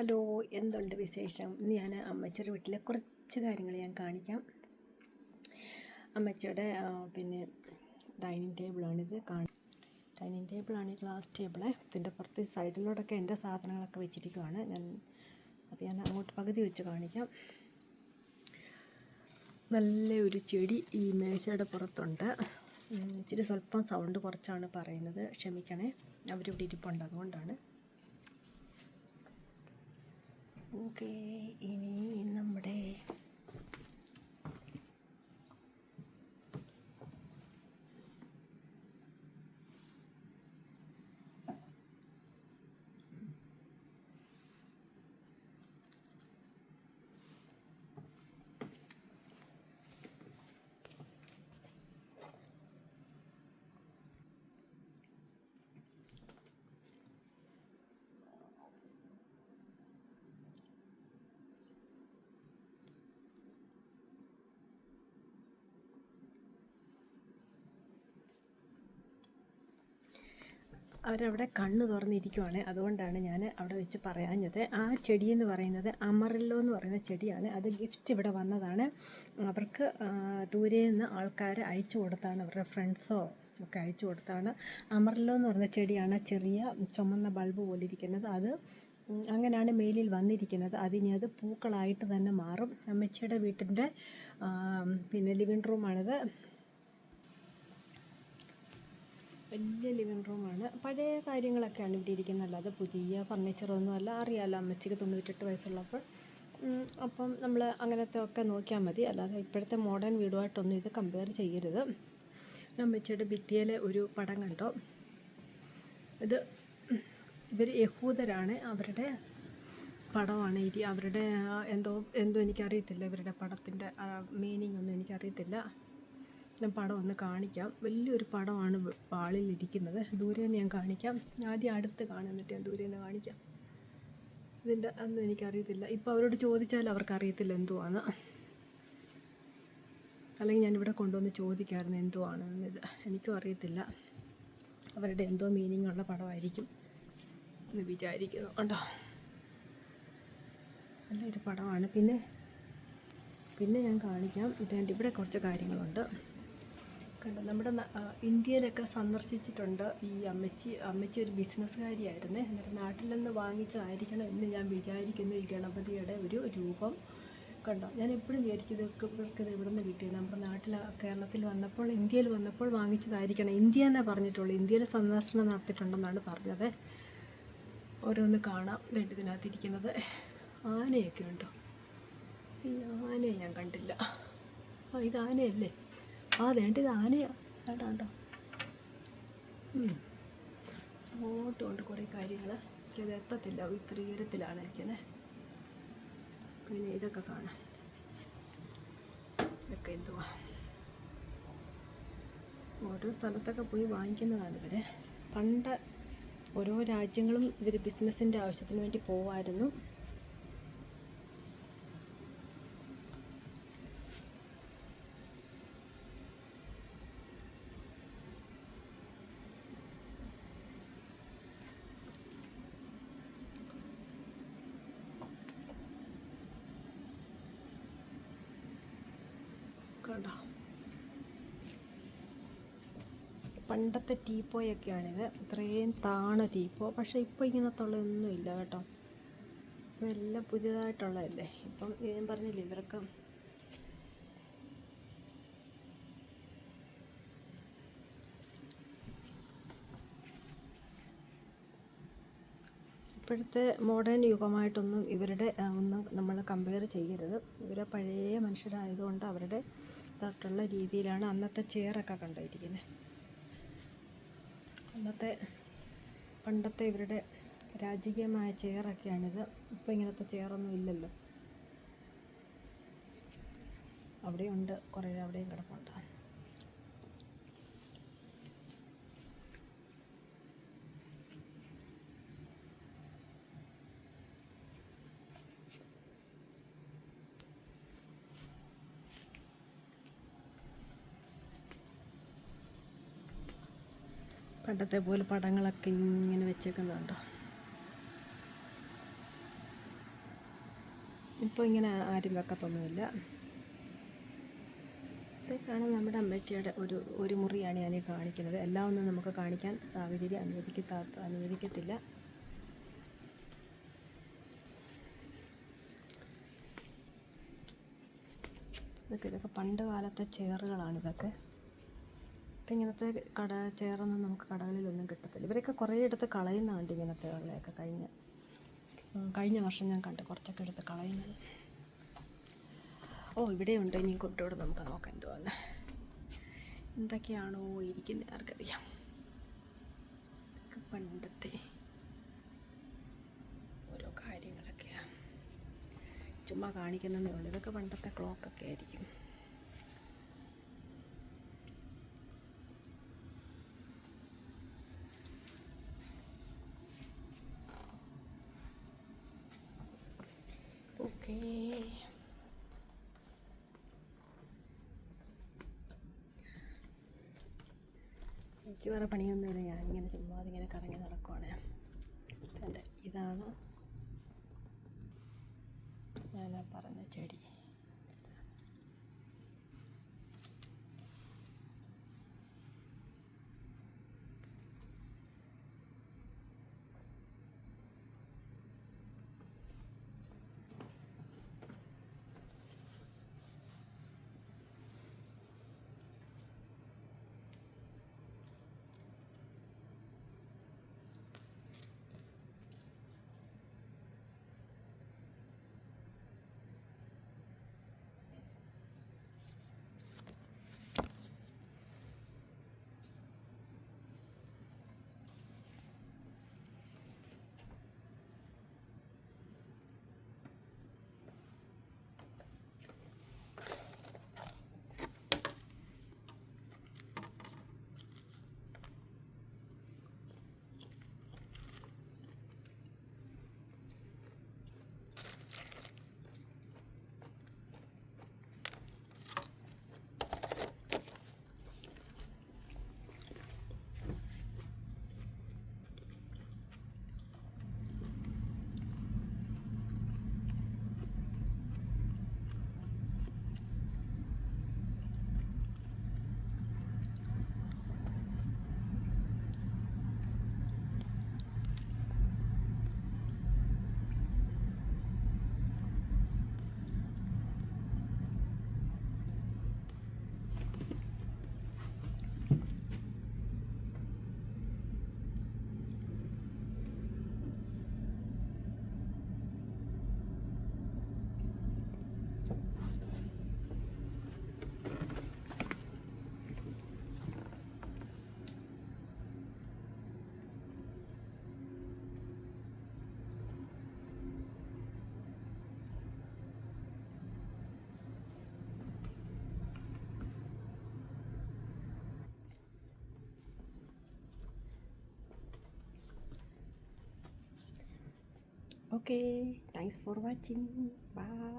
Hello എന്തുണ്ട് വിശേഷം? ഇന്ന് ഞാൻ അമ്മച്ചിയുടെ വീട്ടിലെ കുറച്ച് കാര്യങ്ങൾ ഞാൻ കാണിക്കാം. അമ്മച്ചിയുടെ പിന്നെ ഡൈനിങ് ടേബിളാണിത് കാണി ഡൈനിങ് ടേബിളാണ് ഈ ഗ്ലാസ് ടേബിൾ. ഇതിന്റെ പുറത്ത് സൈഡിലോടൊക്കെ എന്റെ സാധനങ്ങളൊക്കെ വെച്ചിരിക്കുവാണ്. ഞാൻ അത് ഞാൻ അങ്ങോട്ട് പകുതി വെച്ച് കാണിക്കാം. നല്ല ഒരു ചെടി ഈ മേശയുടെ പുറത്തുണ്ട്. ഇച്ചിരി സ്വല്പം സൗണ്ട് കുറച്ചാണ് പറയുന്നത്. ക്ഷമിക്കണേ. അവരിവിടെ ഇരിപ്പുണ്ട് അതുകൊണ്ടാണ്. ഓക്കെ. ഇനി നമ്മുടെ അവരവിടെ കണ്ണ് തുറന്നിരിക്കുവാണ്. അതുകൊണ്ടാണ് ഞാൻ അവിടെ വെച്ച് പറയാഞ്ഞത്. ആ ചെടി എന്ന് പറയുന്നത് അമറല്ലോ എന്ന് പറയുന്ന ചെടിയാണ്. അത് ഗിഫ്റ്റ് ഇവിടെ വന്നതാണ്. അവർക്ക് ദൂരെ നിന്ന് ആൾക്കാർ അയച്ചു കൊടുത്താണ്. അവരുടെ ഫ്രണ്ട്സോ ഒക്കെ അയച്ചു കൊടുത്താണ്. അമറല്ലോ എന്ന് പറയുന്ന ചെടിയാണ് ചെറിയ ചുമന്ന ബൾബ് പോലെ ഇരിക്കുന്നത്. അത് അങ്ങനെയാണ് മേലിൽ വന്നിരിക്കുന്നത്. അതിനി അത് പൂക്കളായിട്ട് തന്നെ മാറും. അമ്മച്ചിയുടെ വീട്ടിന്റെ പിന്നെ ലിവിങ് റൂമാണിത് വലിയ ലിവിങ് റൂമാണ്. പഴയ കാര്യങ്ങളൊക്കെയാണ് ഇവിടെ ഇരിക്കുന്നത്. അല്ലാതെ പുതിയ ഫർണിച്ചറൊന്നും അല്ല. അറിയാമല്ലോ അമ്മച്ചിക്ക് തൊണ്ണൂറ്റെട്ട് വയസ്സുള്ളപ്പോൾ. അപ്പം നമ്മൾ അങ്ങനത്തെ ഒക്കെ നോക്കിയാൽ മതി. അല്ലാതെ ഇപ്പോഴത്തെ മോഡേൺ വീടുമായിട്ടൊന്നും ഇത് കമ്പയർ ചെയ്യരുത്. അമ്മച്ചിയുടെ ഭിത്തിയിലെ ഒരു പടം കണ്ടോ? ഇത് ഇവർ യഹൂദരാണ്. അവരുടെ പടമാണ് ഇരി അവരുടെ എന്തോ എന്തോ എനിക്കറിയത്തില്ല. ഇവരുടെ പടത്തിന്റെ മീനിങ് ഒന്നും എനിക്കറിയത്തില്ല. ഞാൻ പടം ഒന്ന് കാണിക്കാം. വലിയൊരു പടമാണ് വാളിലിരിക്കുന്നത് ദൂരെ നിന്ന് ഞാൻ കാണിക്കാം. ആദ്യം അടുത്ത് കാണുന്നിട്ട് ഞാൻ ദൂരെ നിന്ന് കാണിക്കാം. ഇതിന്റെ ഒന്നും എനിക്കറിയത്തില്ല. ഇപ്പോൾ അവരോട് ചോദിച്ചാൽ അവർക്ക് അറിയത്തില്ല എന്തുവാണ് അല്ലെങ്കിൽ ഞാനിവിടെ കൊണ്ടുവന്ന് ചോദിക്കാമായിരുന്നു എന്തുവാണ് ഇത് എനിക്കും അറിയത്തില്ല. അവരുടെ എന്തോ മീനിങ് ഉള്ള പടമായിരിക്കും എന്ന് വിചാരിക്കുന്നു. കണ്ടോ? നല്ലൊരു പടമാണ്. പിന്നെ പിന്നെ ഞാൻ കാണിക്കാം. ഇവിടെ കുറച്ച് കാര്യങ്ങളുണ്ട്. കണ്ടോ. നമ്മുടെ ഇന്ത്യയിലൊക്കെ സന്ദർശിച്ചിട്ടുണ്ട് ഈ അമ്മച്ചി അമ്മച്ചി ഒരു ബിസിനസ്സുകാരിയായിരുന്നേ. എന്നിട്ട് നാട്ടിൽ നിന്ന് വാങ്ങിച്ചതായിരിക്കണം എന്ന് ഞാൻ വിചാരിക്കുന്നു ഈ ഗണപതിയുടെ ഒരു രൂപം കണ്ടോ. ഞാൻ എപ്പോഴും വിചാരിക്കും ഇതൊക്കെ ഇവർക്ക് ഇത് ഇവിടെ നിന്ന് കിട്ടിയത് നമ്മുടെ നാട്ടിൽ കേരളത്തിൽ വന്നപ്പോൾ ഇന്ത്യയിൽ വന്നപ്പോൾ വാങ്ങിച്ചതായിരിക്കണം. ഇന്ത്യ എന്നേ പറഞ്ഞിട്ടുള്ളൂ. ഇന്ത്യയിൽ സന്ദർശനം നടത്തിയിട്ടുണ്ടെന്നാണ് പറഞ്ഞത്. ഓരോന്ന് കാണാം. രണ്ട് ഇതിനകത്തിരിക്കുന്നത്. ആനയൊക്കെ ഉണ്ടോ? ഈ ആനയെ ഞാൻ കണ്ടില്ല. ആ ഇത് ആനയല്ലേ? ആ വേണ്ട ഇത് ആനയാ. വേണ്ട കണ്ടോ അങ്ങോട്ടും ഉണ്ട് കുറേ കാര്യങ്ങൾ ഇത് എത്തത്തില്ല ഇത്ര ഉയരത്തിലാണ് ഇരിക്കുന്നത് പിന്നെ ഇതൊക്കെ കാണാം. ഇതൊക്കെ എന്തുവാ? ഓരോ സ്ഥലത്തൊക്കെ പോയി വാങ്ങിക്കുന്നതാണ് ഇവർ പണ്ട് ഓരോ രാജ്യങ്ങളും ഇവർ ബിസിനസ്സിന്റെ ആവശ്യത്തിന് വേണ്ടി പോവായിരുന്നു. കണ്ടോ പണ്ടത്തെ ടീപ്പോയൊക്കെയാണിത്. ഇത്രയും താണ ടീപ്പോ. പക്ഷേ ഇപ്പോൾ ഇങ്ങനത്തുള്ളതൊന്നും ഇല്ല കേട്ടോ. ഇപ്പം എല്ലാം പുതിയതായിട്ടുള്ളതല്ലേ. ഇപ്പം ഞാൻ പറഞ്ഞില്ലേ ഇവർക്ക് ഇപ്പോഴത്തെ മോഡേൺ യുഗമായിട്ടൊന്നും ഇവരുടെ ഒന്നും നമ്മൾ കമ്പയർ ചെയ്യരുത്. ഇവരെ പഴയ മനുഷ്യരായതുകൊണ്ട് അവരുടെ തൊട്ടുള്ള രീതിയിലാണ് അന്നത്തെ ചെയറൊക്കെ കണ്ടിരിക്കുന്നത് അന്നത്തെ പണ്ടത്തെ ഇവരുടെ രാജകീയമായ ചെയറൊക്കെയാണിത്. ഇപ്പോൾ ഇങ്ങനത്തെ ചെയറൊന്നും ഇല്ലല്ലോ. അവിടെയുണ്ട്. കുറേ അവിടെയും കിടപ്പുണ്ട്. പണ്ടത്തെ പോലെ പടങ്ങളൊക്കെ ഇങ്ങനെ വെച്ചേക്കുന്നുണ്ടോ ഇപ്പോൾ ഇങ്ങനെ ആരും വെക്കത്തൊന്നുമില്ല. ഇതൊക്കെയാണ് നമ്മുടെ അമ്മച്ചിയുടെ ഒരു ഒരു മുറിയാണ് ഞാൻ കാണിക്കുന്നത്. എല്ലാം ഒന്നും നമുക്ക് കാണിക്കാൻ സാഹചര്യം അനുവദിക്കത്താത്ത അനുവദിക്കത്തില്ല. ഇതൊക്കെ ഇതൊക്കെ പണ്ട് കാലത്തെ ചെയറുകളാണ് ഇതൊക്കെ ഇപ്പം ഇങ്ങനത്തെ കട ചെയറൊന്നും നമുക്ക് കടകളിലൊന്നും കിട്ടത്തില്ല. ഇവരൊക്കെ കുറേ എടുത്ത് കളയുന്നുണ്ട് ഇങ്ങനത്തെ വെള്ളയൊക്കെ കഴിഞ്ഞ കഴിഞ്ഞ വർഷം ഞാൻ കണ്ടു കുറച്ചൊക്കെ എടുത്ത് കളയുന്നത്. ഓ ഇവിടെയുണ്ട്. ഇനി കുട്ടിയോട് നമുക്ക് നോക്കാം എന്തുവാന്ന് എന്തൊക്കെയാണോ ഇരിക്കുന്നത് ആർക്കറിയാം. ഇതൊക്കെ പണ്ടത്തെ ഓരോ കാര്യങ്ങളൊക്കെയാണ് ചുമ്മാ കാണിക്കുന്നതേ ഉള്ളൂ. ഇതൊക്കെ പണ്ടത്തെ ക്ലോക്കൊക്കെ ആയിരിക്കും. ഓക്കേ എനിക്ക് വേറെ പണിയൊന്നുമില്ല. ഞാനിങ്ങനെ ചുമ്മാതെ ഇങ്ങനെ കറങ്ങി നടക്കുവാണ്. ഇതാണ് ഞാൻ പറഞ്ഞ ചെടി. Okay, thanks for watching. Bye.